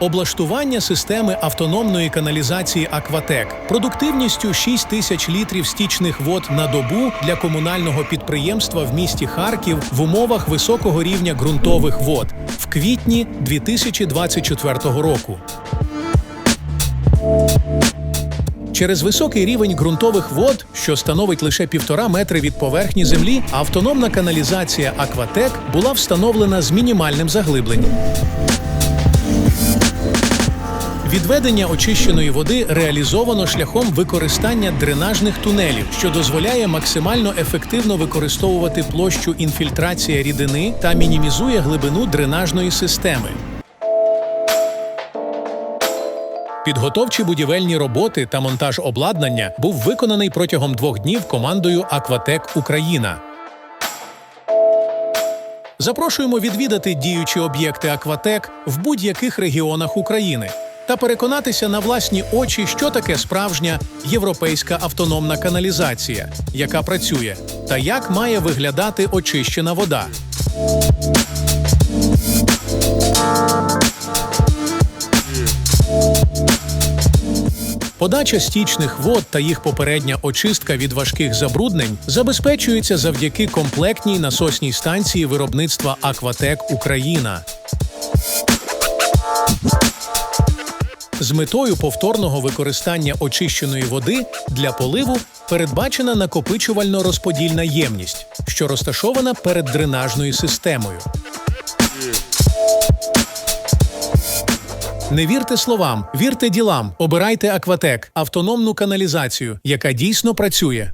Облаштування системи автономної каналізації Акватек продуктивністю 6 тисяч літрів стічних вод на добу для комунального підприємства в місті Харків в умовах високого рівня ґрунтових вод в квітні 2024 року. Через високий рівень ґрунтових вод, що становить лише півтора метри від поверхні землі, автономна каналізація Акватек була встановлена з мінімальним заглибленням. Відведення очищеної води реалізовано шляхом використання дренажних тунелів, що дозволяє максимально ефективно використовувати площу інфільтрації рідини та мінімізує глибину дренажної системи. Підготовчі будівельні роботи та монтаж обладнання був виконаний протягом двох днів командою Акватек Україна. Запрошуємо відвідати діючі об'єкти Акватек в будь-яких регіонах України та переконатися на власні очі, що таке справжня європейська автономна каналізація, яка працює, та як має виглядати очищена вода. Подача стічних вод та їх попередня очистка від важких забруднень забезпечується завдяки комплектній насосній станції виробництва Акватек Україна. З метою повторного використання очищеної води для поливу передбачена накопичувально-розподільна ємність, що розташована перед дренажною системою. Не вірте словам, вірте ділам. Обирайте Акватек, автономну каналізацію, яка дійсно працює.